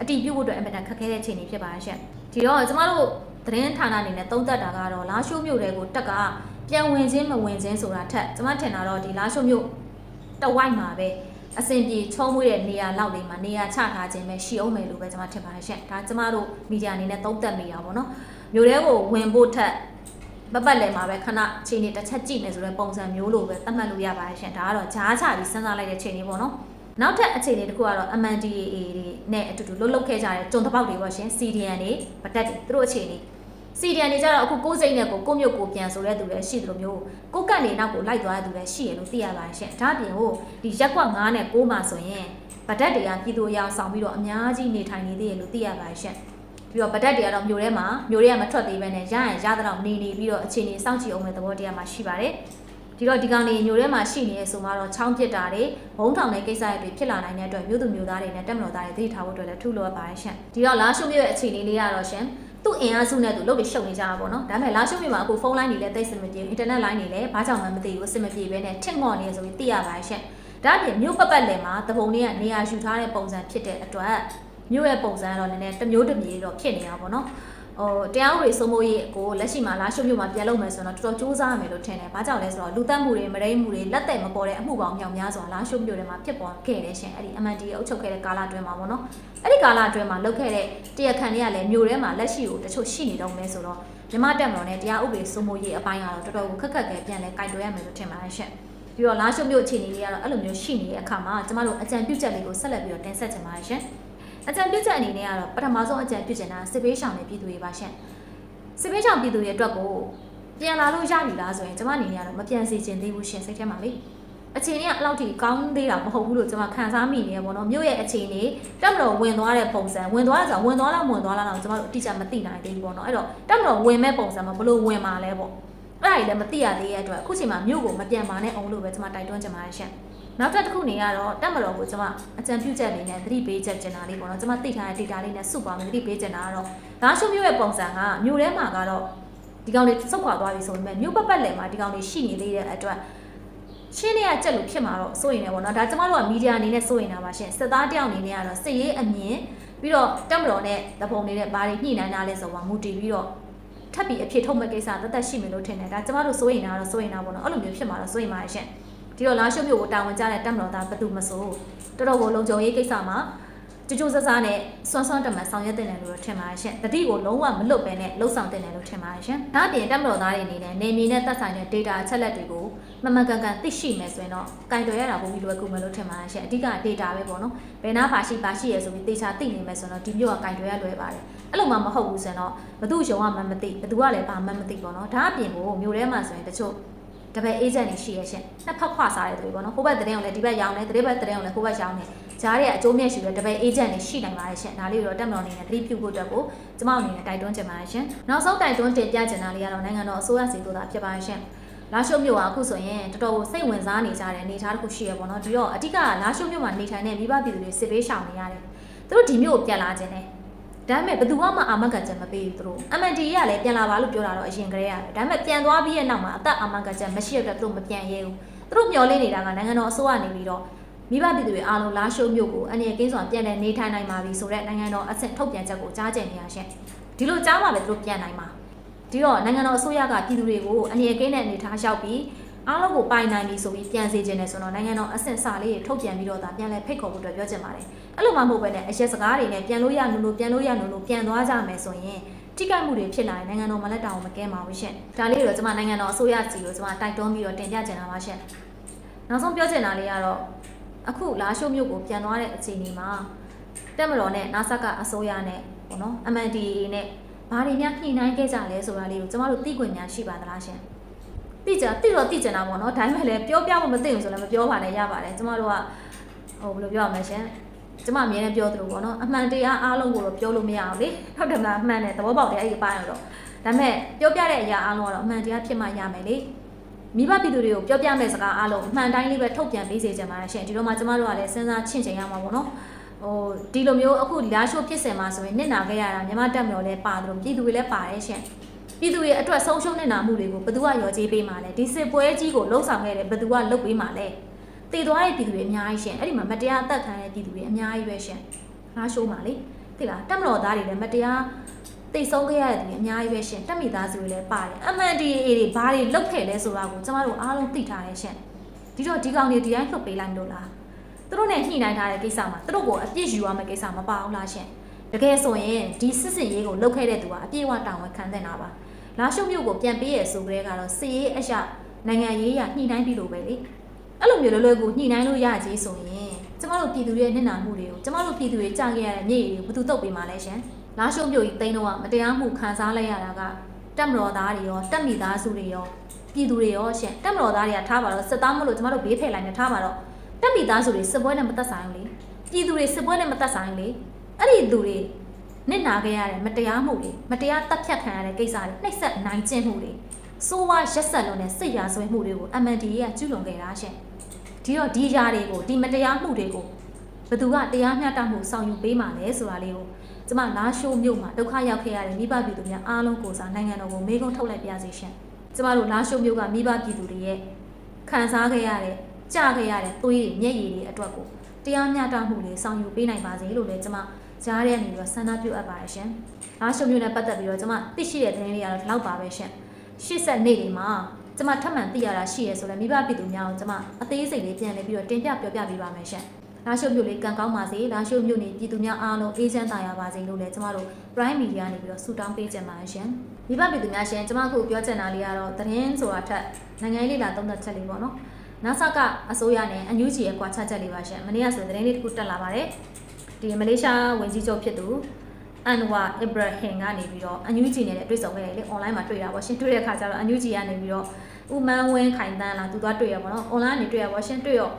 Speaker 1: အတီးပြုတ်ဖို့အတွက်အင်မတန်ခက်ခဲတဲ့အခြေအနေဖြစ်ပါရှင်။ဒီတော့ကျွန်မတို့သတင်းဌာနအနေနဲ့သုံးသပ်တာကတော့လာရှိုးမြို့တွေကိုတက်ကပြန်ဝင်ခြင်းမဝင်ခြင်းဆိုတာထက်ကျွန်မထင်တာတော့ဒီလာရှိုးမြို့တဝိုက်မှာပဲအဆင်ပြေချုံးမွေးတဲ့နေရာလောက်လေးမှာနေရာချထားခြင်းပဲရှိအောင်မယ်လို့ပဲကျွန်မထင်ပါတယ်ရှင်ဒါကျွန်မတို့မီဒီယာအနေနဲ့သုံးသပ်မိတာပေါ့နော်မြို့ထဲကိုဝင်ဖို့ထက် ပပတ်လည်းမှာပဲခဏချိန်နေတစ်ချက်ကြည့်မယ်ဆိုတဲ့ပုံစံမျိုးလိုပဲသတ်မှတ်လို့ရပါတယ်ရှင်ဒါကတော့ဂျားချပြီးစဉ်းစားလိုက်တဲ့ချိန်လေးပေါ့နော်နောက်ထပ်အခြေအနေတစ်ခုကတော့ MNDAA တွေနဲ့အတူတူလှုပ်လှုပ်ခဲ့ကြတဲ့ကျွန်းတစ်ပေါက်တွေပေါ့ရှင် CDN တွေဗတက်တွေသူတို့အခြေအနေစီဒီအန်တွေကြတော့အခုကိုစိတ်နဲ့ကိုကိုမြုပ်ကိုပြန်ဆိုတဲ့သူလည်းရှိသလိုမျိုးကိုကတ်နေနောက်ကိုလိုက်သွားတဲ့သူလည်းရှိရလို့သိရပါတယ်ရှင်ဒါအပြင်ဟိုဒီရက်ကွက်9နဲ့6မှာဆိုရင်ဗဒတ်တွေကပြည်သူအယောင်ဆောင်ပြီးတော့အများကြီးနေထိုင်နေသေးတယ်လို့သိရပါတယ်ရှင် ပြီးတော့ဗဒတ်တွေကတော့မြို့ထဲမှာမြို့ထဲကမထွက်သေးဘဲနဲ့ရရင်ရတော့နေနေပြီးတော့အခြေအနေစောင့်ကြည့်အောင်မဲ့သဘောတရားမှရှိပါတယ်ဒီတော့ဒီကောင်နေညိုထဲမှာရှိနေရဆိုမှတော့ချောင်းပစ်တာတွေဘုံထောင်တဲ့ကိစ္စတွေဖြစ်လာနိုင်တဲ့အတွက်မြို့သူမြို့သားတွေနဲ့တက်မတော်သားတွေသိထားဖို့အတွက်လည်းထူလို့ရပါတယ်ရှင်ဒီတော့လာရှုမြို့ရဲ့အခြေအနေလေးကတော့ရှင်သူ့အင်အားစုနဲ့သူလုပ်ပြီးရှုပ်နေကြတာပေါ့နော်ဒါပေမဲ့လာရှုမြို့မှာအခုဖုန်းလိုင်းတွေလည်းတိတ်စင်မပြေဘူးအင်တာနက်လိုင်းတွေလည်းဘာကြောင့်မှမသိဘူးအဆင်မပြေဘဲနဲ့ထင့်ငေါ့နေဆိုပြီးသိရပါတယ်ရှင်ဒါအပြင်မြို့ပတ်ပတ်လည်မှာတပုံလေးကနေရာယူထားတဲ့ပုံစံဖြစ်တဲ့အတွက် မြို့ရဲ့ပုံစံကတော့နည်းနည်းတစ်မျိုးတစ်မြေတော့ဖြစ်နေတာပေါ့နော်ဟိုတရားဥပဒေစိုးမိုးရေးကိုလက်ရှိမှာလာရှုပ်မြို့မှာပြန်လုပ်မယ်ဆိုတော့တော်တော်စူးစမ်းရမယ်လို့ထင်တယ်။ဘာကြောင့်လဲဆိုတော့လူတက်မှုတွေမရိမှုတွေလက်သက်မပေါ်တဲ့အမှုပေါင်းမြောက်များစွာလာရှုပ်မြို့ထဲမှာဖြစ်ပေါ်ခဲ့တယ်ရှင်။အဲ့ဒီ MND အုပ်ချုပ်ခဲ့တဲ့ကာလအတွင်းမှာပေါ့နော်။အဲ့ဒီကာလအတွင်းမှာလုပ်ခဲ့တဲ့တရားခံတွေကလည်းမြို့ထဲမှာလက်ရှိကိုတချို့ရှိနေတော့မယ်ဆိုတော့မြမတက်မတော်နဲ့တရားဥပဒေစိုးမိုးရေးအပိုင်းကတော့တော်တော်ကိုခက်ခက်ခဲပြန်လဲကြိုက်တွဲရမယ်လို့ထင်ပါတယ်ရှင်။ပြီးတော့လာရှုပ်မြို့အခြေအနေလေးကတော့အဲ့လိုမျိုးရှိနေတဲ့အခါမှာကျမတို့အကြံပြုချက်လေးကိုဆက်လက်ပြီးတော့တင်ဆက်ချင်ပါတယ်ရှင်။ အကြံပြုချက်အနေနဲ့ကတော့ပထမဆုံးအကြံပြုချင်တာစစ်ပေးရှောင်တဲ့ပြည်သူတွေပါရှင်။စစ်ပေးရှောင်ပြည်သူတွေအတွက်ကိုပြန်လာလို့ရပြီလားဆိုရင်ကျမအနေနဲ့ကတော့မပြန်စီချင်သေးဘူးရှင်စိတ်ထဲမှာလေ။အခြေအနေကအလောက်ထိကောင်းသေးတာမဟုတ်ဘူးလို့ကျွန်မခံစားမိနေရပေါ့နော်မြို့ရဲ့အခြေအနေတက်မတော်ဝင်သွားတဲ့ပုံစံဝင်သွားတာဆိုဝင်သွားလားဝင်သွားလားတော့ကျွန်မတို့အတိအကျမသိနိုင်သေးဘူးပေါ့နော်အဲ့တော့တက်မတော်ဝင်မဲ့ပုံစံမှာဘလို့ဝင်มาလဲပေါ့အဲ့ဒါကြီးလည်းမသိရသေးတဲ့အတွက်အခုချိန်မှာမြို့ကိုမပြန်ပါနဲ့အောင်လို့ပဲကျွန်မတိုက်တွန်းချင်ပါတယ်ရှင် နောက်ထပ်တစ်ခုနေရတော့တက်မတော်ကိုကျွန်မအကြံပြုချက်လေးနဲ့သတိပေးချက်ကျင်တာလေးပေါ့နော်ကျွန်မသိထားတဲ့ data လေးနဲ့စုပေါင်းပြီးသတိပေးချင်တာကတော့ဒါရှုမြို့ရဲ့ပုံစံကမြို့ထဲမှာကတော့ဒီကောင်တွေစုတ်ခွာသွားပြီဆိုပေမဲ့မြို့ပတ်ပတ်လည်မှာဒီကောင်တွေရှိနေသေးတဲ့အတွက်ရှင်းနေရကြက်လို့ဖြစ်မှာတော့စိုးရင်လည်းပေါ့နော်ဒါကျမတို့ကမီဒီယာအနေနဲ့စိုးရင်တာပါရှင်စစ်သားတယောက်အနေနဲ့ကတော့စစ်ရေးအမြင်ပြီးတော့တက်မတော်နဲ့တပုံနေတဲ့ဘာတွေညှိနှိုင်းတာလဲဆိုတော့မူတည်ပြီးတော့ထပ်ပြီးအဖြစ်ထုတ်မဲ့ကိစ္စတသက်ရှိမယ်လို့ထင်တယ်ဒါကျမတို့စိုးရင်တာကတော့စိုးရင်တာပေါ့နော်အဲ့လိုမျိုးဖြစ်မှာတော့စိုးရင်ပါရှင် ဒီတော့လာရှုပ်မျိုးကိုတာဝန်ကျတဲ့တက်မတော်သားဘယ်သူမဆိုတော်တော်ကိုလုံခြုံရေးကိစ္စမှာကြိုးကြိုးစားစားနဲ့စွမ်းစွမ်းတမန်ဆောင်ရွက်တင်တယ်လို့ထင်ပါတယ်ရှင်။တတိကိုလုံးဝမလွတ်ပဲနဲ့လှုပ်ဆောင်တင်တယ်လို့ထင်ပါတယ်ရှင်။ဒါအပြင်တက်မတော်သားတွေအနေနဲ့နေမီနဲ့သက်ဆိုင်တဲ့ data အချက်လက်တွေကိုမမှန်ကန်ကန်သိရှိမယ်ဆိုရင်တော့ကင်တွယ်ရတာပုံပြီးလွယ်ကူမယ်လို့ထင်ပါတယ်ရှင်။အဓိက data ပဲပေါ့နော်။ဘယ်နာပါရှိပါရှိရဆိုပြီးသေချာသိနေမယ်ဆိုတော့ဒီမျိုးကကင်တွယ်ရလွယ်ပါတယ်။အဲ့လိုမှမဟုတ်ဘူးဆိုရင်တော့ဘသူယုံကမှမသိဘသူကလည်းဘာမှမသိပေါ့နော်။ဒါအပြင်ကိုမျိုးထဲမှာဆိုရင်တချို့ တပည့် agent တွေရှိရရှင်နှစ်ဖက်ခွာစားတဲ့သူတွေပေါ့နော်ဟိုဘက်သတင်းကိုလည်းဒီဘက်ရောင်းတယ်ဒီဘက်သတင်းကိုလည်းဟိုဘက်ရောင်းတယ်ဂျားတွေကအကျိုးမြတ်ရှိတဲ့တပည့် agent တွေရှိနိုင်ပါတယ်ရှင်ဒါလေးကိုတော့တက်မတော်အနေနဲ့သတိပြုဖို့အတွက်ကိုကျမအနေနဲ့တိုက်တွန်းချင်ပါတယ်ရှင်နောက်ဆုံးတိုက်တွန်းတင်ပြချင်တာလေးကတော့နိုင်ငံတော်အစိုးရစီတို့တာဖြစ်ပါတယ်ရှင်လာရှုပ်မြို့ကအခုဆိုရင်တော်တော်ကိုစိတ်ဝင်စားနေကြတဲ့အနေအထားတစ်ခုရှိရပေါ့နော်ဒီတော့အဓိကလာရှုပ်မြို့မှာနေထိုင်တဲ့မိဘပြည်သူတွေစစ်ပေးရှောင်နေရတယ်သူတို့ဒီမြို့ကိုပြန်လာခြင်းနဲ့ ဒါပေမဲ့ဘယ်သူမှအာမခံချက်မပေးဘူးသူတို့ MND ကလည်းပြန်လာပါလို့ပြောတာတော့အရင်ကတည်းကဒါပေမဲ့ပြန်သွားပြီးရဲ့နောက်မှာအသက်အာမခံချက်မရှိတဲ့အတွက်သူတို့မပြန်ရဲဘူးသူတို့မျှော်လင့်နေတာကနိုင်ငံတော်အစိုးရနေပြီးတော့မိဘပြည်သူတွေအားလုံးလာရှိုးမြို့ကိုအနေနဲ့ကင်းစွာပြန်လည်နေထိုင်နိုင်ပါပြီဆိုတော့နိုင်ငံတော်အဆင့်ထုတ်ပြန်ချက်ကိုကြားကြနေရရှင့်ဒီလိုကြားမှပဲသူတို့ပြန်နိုင်မှာဒီတော့နိုင်ငံတော်အစိုးရကပြည်သူတွေကိုအနေနဲ့ကင်းတဲ့အနေထားရောက်ပြီး အားလုံးကိုပိုင်နိုင်ပြီဆိုပြီးပြန်စေခြင်းနဲ့ဆိုတော့နိုင်ငံတော်အဆင့်စာလေးတွေထုတ်ပြန်ပြီးတော့ဒါပြန်လဲဖိတ်ခေါ်ဖို့အတွက်ပြောချင်ပါတယ်အဲ့လိုမှမဟုတ်ပဲねအရက်စကားတွေနဲ့ပြန်လို့ရနုလို့ပြန်လို့ရနုလို့ပြန်သွားကြမယ်ဆိုရင်ထိခိုက်မှုတွေဖြစ်လာရင်နိုင်ငံတော်မလက်တောင်မကဲပါဘူးရှင်ဒါလေးတော့ကျွန်မနိုင်ငံတော်အစိုးရစီကိုကျွန်မတိုက်တွန်းပြီးတော့တင်ပြချင်တာပါရှင်နောက်ဆုံးပြောချင်တာလေးကတော့အခုလာရှုမြို့ကိုပြန်သွားတဲ့အခြေအနေမှာတက်မတော်နဲ့နာဆတ်ကအစိုးရနဲ့ပေါ့နော် MNDAA နဲ့ဘာတွေများညှိနှိုင်းခဲ့ကြလဲဆိုတာလေးကိုကျွန်တော်တို့သိခွင့်များရှိပါသလားရှင် သိကြသိတော့သိကြတာပေါ့နော်ဒါပေမဲ့လည်းပြောပြဖို့မသိဘူးဆိုလည်းမပြောပါနဲ့ရပါတယ်ကျမတို့ကဟိုဘယ်လိုပြောရမလဲရှင်ကျမအမြဲတမ်းပြောသလိုပေါ့နော်အမှန်တရားအားလုံးကိုတော့ပြောလို့မရအောင်လေဟုတ်တယ်မလားအမှန်နဲ့သဘောပေါက်တယ်အဲ့ဒီအပိုင်းတော့ဒါပေမဲ့ပြောပြတဲ့အရာအားလုံးကတော့အမှန်တရားဖြစ်မှရမယ်လေမိဘပြည်သူတွေကိုပြောပြမဲ့စကားအားလုံးအမှန်တိုင်းလေးပဲထုတ်ပြန်ပေးစေချင်ပါတယ်ရှင်ဒီလိုမှကျမတို့ကလည်းစဉ်းစားချင့်ချင်ရမှာပေါ့နော်ဟိုဒီလိုမျိုးအခုလာရှိုးဖြစ်စင်မှာဆိုရင်နစ်နာခဲ့ရတာမြန်မာတက်မတော်လည်းပါတယ်လို့ပြည်သူတွေလည်းပါတယ်ရှင် ပြည်သူတွေအတွက်ဆုံးရှုံးနေတာမှုတွေကိုဘယ်သူကရောကြေးပေးမှာလဲဒီစစ်ပွဲကြီးကိုလှုပ်ဆောင်ခဲ့တယ်ဘယ်သူကလုပ်ပေးမှာလဲတည်သွားတဲ့ပြည်သူတွေအများကြီးရှင်အဲ့ဒီမှာမတရားအသက်ခံတဲ့ပြည်သူတွေအများကြီးပဲရှင်ငါရှိုးမှာလေသိလားတက်မတော်သားတွေလည်းမတရားတိတ်ဆုံးခဲ့ရတဲ့သူတွေအများကြီးပဲရှင်တက်မိသားစုတွေလည်းပါတယ် MNDAA တွေဘာတွေလုပ်ခဲ့လဲဆိုတာကိုကျမတို့အားလုံးသိထားတယ်ရှင်ဒီတော့ဒီကောင်တွေဒီတိုင်းလွတ်ပေးလိုက်လို့လားသူတို့နဲ့ညှိနှိုင်းထားတဲ့ကိစ္စမှာသူတို့ကိုအပြစ်ယူရမယ့်ကိစ္စမပါဘူးလားရှင်တကယ်ဆိုရင်ဒီစစ်စစ်ရေးကိုလုပ်ခဲ့တဲ့သူကအပြည့်အဝတာဝန်ခံတဲ့နာပါ လာရှုပ်မြို့ကိုပြန်ပေးရဆိုကြတဲ့ကတော့စစ်ရေးအရာနိုင်ငံရေးရညှိနှိုင်းပြီးလို့ပဲလေအဲ့လိုမျိုးလွယ်လွယ်ကူညှိနှိုင်းလို့ရကြီးဆိုရင်ကျမတို့ပြည်သူတွေရဲ့နစ်နာမှုတွေကိုကျမတို့ပြည်သူတွေကြားခဲ့ရတဲ့မြေတွေကိုဘယ်သူတုတ်ပေးမှလဲရှင်လာရှုံးမြို့ကြီးတိန်းတော့ကမတရားမှုခံစားလိုက်ရတာကတက်မတော်သားတွေရောတက်မိသားစုတွေရောပြည်သူတွေရောရှင်တက်မတော်သားတွေကထားပါတော့စစ်သားမလို့ကျမတို့ဘေးဖယ်လိုက်နေထားပါတော့တက်မိသားစုတွေစစ်ပွဲနဲ့မသက်ဆိုင်ဘူးလေပြည်သူတွေစစ်ပွဲနဲ့မသက်ဆိုင်ဘူးလေအဲ့ဒီသူတွေ နစ်နာခဲ့ရတဲ့မတရားမှုတွေမတရားတပ်ဖြတ်ခံရတဲ့ကိစ္စတွေနှိပ်စက်နိုင်ကျင့်မှုတွေစိုးဝါရက်ဆက်လုံးနဲ့စစ်ရာဇဝဲမှုတွေကို MND ကကျူးလွန်ခဲ့တာရှင်ဒီတော့ဒီຢာတွေကိုဒီမတရားမှုတွေကိုဘယ်သူကတရားမျှတမှုဆောင်ယူပေးမှလဲဆိုတာလေးကိုကျမလာရှိုးမြို့မှာဒုက္ခရောက်ခဲ့ရတဲ့မိဘပြည်သူများအားလုံးကိုစားနိုင်ငံတော်ကိုမေးခွန်းထုတ်လိုက်ပါစေရှင်။ကျမတို့လာရှိုးမြို့ကမိဘပြည်သူတွေရဲ့ခံစားခဲ့ရတဲ့ကြားခဲ့ရတဲ့သွေးတွေမျက်ရည်တွေအတွက်ကိုတရားမျှတမှုတွေဆောင်ယူပေးနိုင်ပါစေလို့လည်းကျမ ကြားရတဲ့နေပြီးတော့ဆန္ဒပြုအပ်ပါတယ်ရှင်။လာရှိုးမြို့နဲ့ပတ်သက်ပြီးတော့ကျမသိရှိတဲ့သတင်းလေးကတော့ဒီလောက်ပါပဲရှင်။ရှစ်ဆက်နေ့တွေမှာကျမထပ်မံသိရတာရှိရဲဆိုလည်းမိဘပြည်သူများကိုကျမအသေးစိတ်လေးပြန်လည်ပြီးတော့တင်ပြပြောပြပေးပါမယ်ရှင်။လာရှုပ်မြို့လေးကံကောင်းပါစေလာရှုပ်မြို့နေပြည်သူများအားလုံးအေးချမ်းသာရပါစေလို့လည်းကျမတို့ Prime Media နေပြီးတော့ဆုတောင်းပေးကြပါရှင်မိဘပြည်သူများရှင်ကျမအခုပြောချင်တာလေးကတော့သတင်းဆိုတာထက်နိုင်ငံရေးလာသုံးသက်ချက်လေးပေါ့နော်နာဆာကအစိုးရနဲ့အန်ယူဂျီရဲ့ကွာခြားချက်လေးပါရှင်မနေ့ကဆိုသတင်းလေးတစ်ခုတက်လာပါတယ် ဒီမလေးရှားဝန်ကြီးချုပ်ဖြစ်သူအန်ဝါအစ်ဘရာဟင်ကနေပြီးတော့အန်ယူဂျီနဲ့တွေ့ဆုံခဲ့တယ်လေ online မှာတွေ့တာပေါ့ရှင်တွေ့တဲ့အခါကျတော့အန်ယူဂျီကနေပြီးတော့ဥမန်းဝင်းခိုင်တန်းလာသူသွားတွေ့ရပါတော့ online ကနေတွေ့ရပါရှင်တွေ့ရော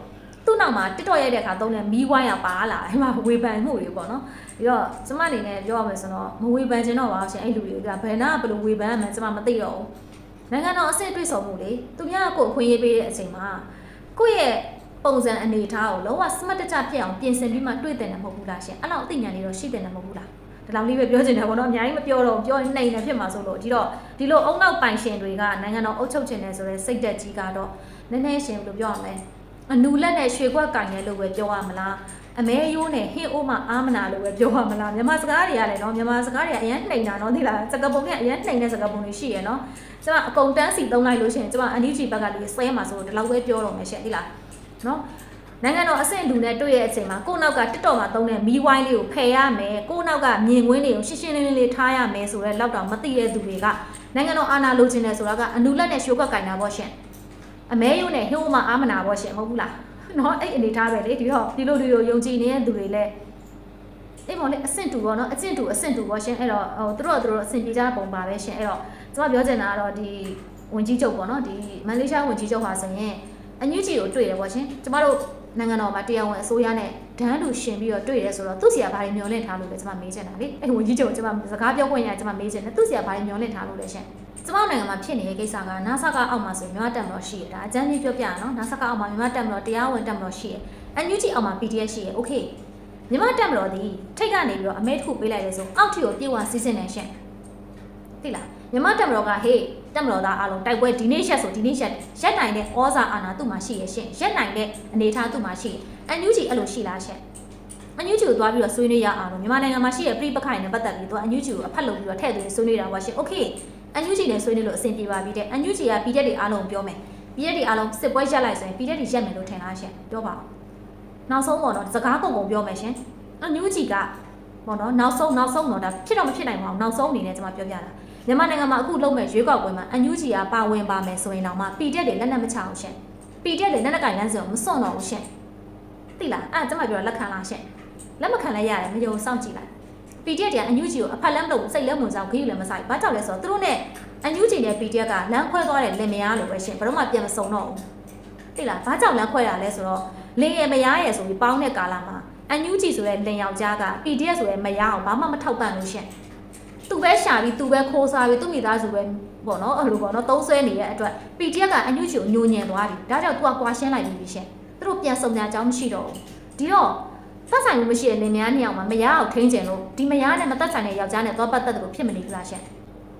Speaker 1: သူ့နောက်မှာ TikTok ရိုက်တဲ့အခါသုံးတဲ့မီးဝိုင်းကပါလာတယ်။အဲ့မှာဝေဖန်မှုတွေပေါ့နော်။ပြီးတော့ကျမအနေနဲ့ပြောရမယ်ဆိုတော့မဝေဖန်ချင်တော့ပါဘူးရှင်အဲ့လူတွေကဘယ်နာဘယ်လိုဝေဖန်ရမှန်းကျမမသိတော့ဘူး။နိုင်ငံတော်အဆင့်တွေ့ဆုံမှုလေသူများကိုအခွင့်အရေးပေးတဲ့အချိန်မှာကိုယ့်ရဲ့ ပုံစံအနေအထားကိုလုံးဝ smart တကျဖြစ်အောင်ပြင်ဆင်ပြီးမှတွေ့တဲ့တယ်မဟုတ်ဘူးလားရှင်။အဲ့လောက်အသိဉာဏ်လေးတော့ရှိတဲ့တယ်မဟုတ်ဘူးလား။ဒီလောက်လေးပဲပြောချင်တယ်ပေါ့နော်အများကြီးမပြောတော့ဘူးပြောရင်နှိမ်နေဖြစ်မှာဆိုလို့ဒီတော့ဒီလိုအုံနောက်ပိုင်ရှင်တွေကနိုင်ငံတော်အုပ်ချုပ်ခြင်းနဲ့ဆိုတဲ့စိတ်သက်ကြီးကတော့နည်းနည်းရှင်ဘယ်လိုပြောရမလဲအနူလက်နဲ့ရွှေခွက်ကင်ရဲလို့ပဲပြောရမလားအမဲရိုးနဲ့ဟင်းအိုးမအာမနာလို့ပဲပြောရမလားမြန်မာစကားတွေကလည်းနော်မြန်မာစကားတွေကအရင်နှိမ်တာနော်သိလားစကားပုံကအရင်နှိမ်တဲ့စကားပုံတွေရှိရယ်နော်ကျွန်မအကုန်တန်းစီသုံးလိုက်လို့ရှိရင်ကျွန်မအန်ဒီဂျီဘက်ကလေးဆဲမှာဆိုတော့ဒီလောက်ပဲပြောတော့မယ်ရှင့်သိလား နော်နိုင်ငံတော်အဆင့်လူနဲ့တွေ့ရတဲ့အချိန်မှာကိုနောက်ကတက်တော်မှာသုံးတဲ့မီးဝိုင်းလေးကိုဖယ်ရမယ်ကိုနောက်ကမြင်ကွင်းတွေကိုရှင်းရှင်းလင်းလင်းလေးထားရမယ်ဆိုတော့လောက်တော့မသိတဲ့သူတွေကနိုင်ငံတော်အာဏာလိုချင်တယ်ဆိုတာကအနုလက်နဲ့ရှိုးခွက်ကင်တာပေါ့ရှင်အမဲယုံနဲ့ဟိုးမှအာမနာပေါ့ရှင်မဟုတ်ဘူးလားနော်အဲ့အနေထားပဲလေဒီတော့ဒီလိုဒီလိုယုံကြည်နေတဲ့သူတွေလည်းအေးမော်လေးအဆင့်တူပေါ့နော်အဆင့်တူအဆင့်တူပေါ့ရှင်အဲ့တော့ဟိုသူတို့ကသူတို့အဆင့်ပြေကြပုံပါပဲရှင်အဲ့တော့ကျွန်မပြောချင်တာကတော့ဒီဝင်ကြီးချုပ်ပေါ့နော်ဒီမန်လေးရှားဝင်ကြီးချုပ်ဟာဆိုရင် အညွှကြီးကိုတွေ့တယ်ပေါ့ရှင်ကျမတို့နိုင်ငံတော်မှာတရားဝင်အစိုးရနဲ့ဒန်းလူရှင်ပြီးတော့တွေ့ရဲဆိုတော့သူ့ဆရာဘာတွေမျောလင့်ထားလို့လဲကျမမေးချင်တာလေအဲ့ဝန်ကြီးချုပ်ကျမစကားပြောခွင့်ရကျမမေးချင်တယ်သူ့ဆရာဘာတွေမျောလင့်ထားလို့လဲရှင်ကျမနိုင်ငံမှာဖြစ်နေတဲ့ကိစ္စက NASA ကအောက်မှာဆိုမြန်မာတက်မလို့ရှိရတာအကြမ်းကြီးပြောပြရအောင် NASA ကအောက်မှာမြန်မာတက်မလို့တရားဝင်တက်မလို့ရှိရအန်ယူဂျီအောက်မှာ PDF ရှိရ Okay မြန်မာတက်မလို့ဒီထိတ်ကနေပြီးတော့အမဲတစ်ခုပေးလိုက်လဲဆိုအောက်ထီကိုပြေဝစီစဉ်နေရှင်သိလားမြန်မာတက်မလို့ကဟေး တက်မလို့သားအားလုံးတိုက်ပွဲဒီနေ့ရက်ဆိုဒီနေ့ရက်ရက်နိုင်တဲ့ဩဇာအာဏာသူ့မှာရှိရရှင့်ရက်နိုင်တဲ့အနေအထားသူ့မှာရှိရအန်ယူဂျီအဲ့လိုရှိလားရှင့်အန်ယူဂျီကိုသွားပြီးတော့ဆွေးနွေးရအောင်လို့မြန်မာနိုင်ငံမှာရှိတဲ့ပြည်ပခိုင်နဲ့ပတ်သက်ပြီးတော့အန်ယူဂျီကိုအဖက်လုပ်ပြီးတော့ထည့်သွင်းဆွေးနွေးတာပါရှင်โอเค အန်ယူဂျီနဲ့ဆွေးနွေးလို့အဆင်ပြေပါပြီတဲ့အန်ယူဂျီကပြည်သက်တွေအားလုံးပြောမယ်ပြည်သက်တွေအားလုံးစစ်ပွဲရက်လိုက်ဆိုရင်ပြည်သက်တွေရက်မယ်လို့ထင်လားရှင်ပြောပါဦးနောက်ဆုံးပေါ့နော်စကားကုန်ကုန်ပြောမယ်ရှင်အန်ယူဂျီကပေါ့နော်နောက်ဆုံးနောက်ဆုံးတော့ဒါဖြစ်တော့မဖြစ်နိုင်ပါဘူးနောက်ဆုံးအနေနဲ့ကျွန်မပြောပြတာ မြန်မာနိုင်ငံမှာအခုလုံးမဲ့ရွေးကောက်ပွဲမှာအန်ယူဂျီကပါဝင်ပါမယ်ဆိုရင်တော့မှပြည်သက်တွေလက်နက်မချအောင်ရှင်ပြည်သက်တွေလက်နက်ကင်လမ်းစဉ်ကိုမစွန့်တော့ဘူးရှင်သိလားအဲ့ဒါကျွန်မပြောလက်ခံလားရှင်လက်မခံလဲရတယ်မယုံစောင့်ကြည့်လိုက် PDF တွေကအန်ယူဂျီကိုအဖက်လမ်းမလို့စိတ်လည်းမဝင်စားဘူးခရီးလည်းမဆိုင်ဘာကြောင့်လဲဆိုတော့သူတို့နဲ့အန်ယူဂျီနဲ့ PDF ကလမ်းခွဲသွားတဲ့လင်မယားလိုပဲရှင်ဘယ်တော့မှပြန်မစုံတော့ဘူးသိလားဘာကြောင့်လမ်းခွဲတာလဲဆိုတော့လင်ရမယားရယ်ဆိုပြီးပေါင်းတဲ့ကာလမှာအန်ယူဂျီဆိုတဲ့လင်ယောက်ျားက PDF ဆိုတဲ့မယားအောင်ဘာမှမထောက်ပံ့လို့ရှင် သူပဲရှာပြီးသူပဲခိုးစားပြီးသူ့မိသားစုပဲပေါ့နော်အဲ့လိုပေါ့နော်သုံးဆွဲနေတဲ့အတွက် PDF ကအန်ယူဂျီကိုညှိုညင်သွားပြီဒါကြောင့်သူကကွာရှင်းလိုက်ပြီရှင်သူတို့ပြန်စုံညာအကြောင်းမရှိတော့ဘူးဒီတော့သက်ဆိုင်မှုမရှိတဲ့လင်မယားနှစ်ယောက်မှာမယားအောင်ထိန်းကျင်လို့ဒီမယားနဲ့မသက်ဆိုင်တဲ့ယောက်ျားနဲ့သွားပတ်သက်တယ်လို့ဖြစ်မနေဘူးလားရှင်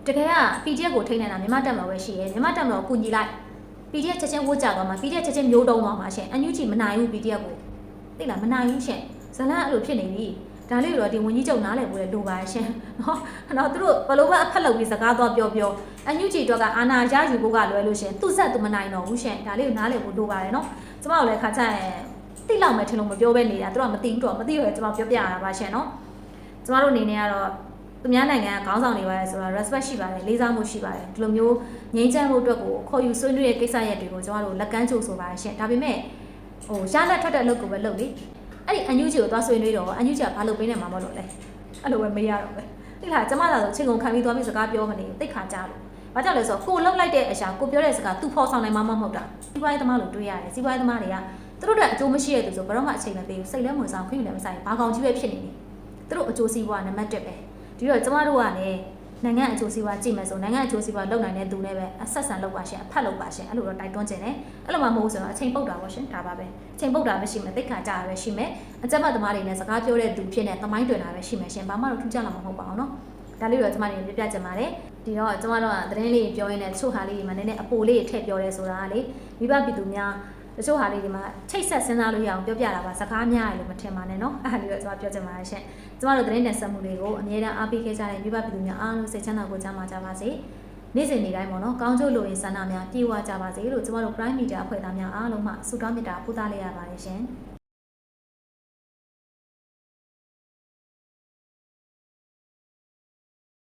Speaker 1: တကယ်က PDF ကိုထိန်းနေတာမြန်မာတက်မလို့ပဲရှိရဲမြန်မာတက်မလို့ကူညီလိုက် PDF ချက်ချင်းဝတ်ကြသွားမှာ PDF ချက်ချင်းမျိုးတုံးသွားမှာရှင်အန်ယူဂျီမနိုင်ဘူး PDF ကိုသိလားမနိုင်ဘူးရှင်ဇလန်အဲ့လိုဖြစ်နေပြီ ဒါလေးတော့ဒီဝန်ကြီးချုပ်နားလည်ဖို့လည်းလိုပါရှင်နော်တော့သူတို့ဘလို့ပဲအဖက်လုပ်ပြီးစကားသွားပြောပြောအန်ယူဂျီတော့ကအာနာရယူဖို့ကလွယ်လို့ရှင်သူ့ဆက်သူမနိုင်တော့ဘူးရှင်ဒါလေးကိုနားလည်ဖို့လိုပါတယ်နော်ကျမတို့လည်းခါချင်တိလောက်မယ်ထင်လို့မပြောဘဲနေတာသူတို့ကမသိဘူးတော့မသိရကျမပြောပြရတာပါရှင်နော်ကျမတို့အနေနဲ့ကတော့သူများနိုင်ငံကခေါင်းဆောင်တွေပါတယ်ဆိုတော့ respect ရှိပါတယ်လေးစားမှုရှိပါတယ်ဒီလိုမျိုးငြိမ်းချမ်းမှုအတွက်ကိုခေါ်ယူဆွေးနွေးတဲ့ကိစ္စရပ်တွေကိုကျမတို့လက်ကမ်းကြိုဆိုပါတယ်ရှင်ဒါပေမဲ့ဟိုရလက်ထွက်တဲ့အလုပ်ကိုပဲလုပ်လေ အဲ့ဒီအန်ယူဂျီကိုသွားဆွေးနွေးတော့အန်ယူဂျီကဘာလုပ်ပေးနေမှာမလို့လဲအဲ့လိုပဲမေးရတော့ပဲတိလားကျမသာဆိုချိန်ကုန်ခံပြီးသွားပြီးစကားပြောမနေဘူးတိတ်ခါကြလို့ဘာကြောင့်လဲဆိုတော့ကိုလှုပ်လိုက်တဲ့အရာကိုပြောတဲ့စကားသူဖော်ဆောင်နိုင်မှမဟုတ်တာစီးပွားရေးသမားလို့တွေးရတယ်စီးပွားရေးသမားတွေကသူတို့အတွက်အကျိုးမရှိတဲ့သူဆိုဘယ်တော့မှအချိန်မပေးဘူးစိတ်လည်းဝင်ဆောင်ခွင့်လည်းမဆိုင်ဘာကောင်ကြီးပဲဖြစ်နေနေသူတို့အကျိုးစီးပွားနံပါတ်1ပဲဒီတော့ကျမတို့ကလည်း နိုင်ငံအကျိုးစီးပွားကြည့်မယ်ဆိုနိုင်ငံအကျိုးစီးပွားလုပ်နိုင်တဲ့သူနဲ့ပဲအဆက်ဆံလုပ်ပါရှင်အဖက်လုပ်ပါရှင်အဲ့လိုတော့တိုက်တွန်းခြင်းတယ်အဲ့လိုမှမဟုတ်ဆိုတော့အချိန်ပုတ်တာပေါ့ရှင်ဒါပါပဲအချိန်ပုတ်တာပဲရှိမယ်တိတ်ခါကြတာပဲရှိမယ်အကြမ်းဖက်သမားတွေနဲ့စကားပြောတဲ့သူဖြစ်နေသမိုင်းတွင်တာပဲရှိမယ်ရှင်ဘာမှတော့ထူးခြားလာမှာမဟုတ်ပါဘူးเนาะဒါလေးတော့ကျမတို့ပြပြချင်ပါတယ်ဒီတော့ကျမတို့ကသတင်းလေးပြောရင်းနဲ့တချို့ဟာလေးတွေမှာနည်းနည်းအပိုလေးထည့်ပြောရဲဆိုတာကလေမိဘပြည်သူများ တချို့ဟာလေးဒီမှာထိတ်ဆက်စဉ်းစားလို့ရအောင်ပြောပြတာပါစကားများရလို့မထင်ပါနဲ့နော်အဲ့ဒါလေးတော့ကျွန်မပြောချင်ပါတယ်ရှင်ကျွန်မတို့သတင်းတင်ဆက်မှုတွေကိုအမြဲတမ်းအားပေးခဲ့ကြတဲ့မိဘပြည်သူများအားလုံးစိတ်ချမ်းသာကိုကြားမှာကြပါစေနေ့စဉ်နေ့တိုင်းပေါ့နော်ကောင်းကျိုးလိုရင်းဆန္ဒများပြေဝကြပါစေလို့ကျွန်မတို့ Prime Media အဖွဲ့သားများအားလုံးမှဆုတောင်းမေတ္တာပို့သလိုက်ရပါတယ်ရှင်။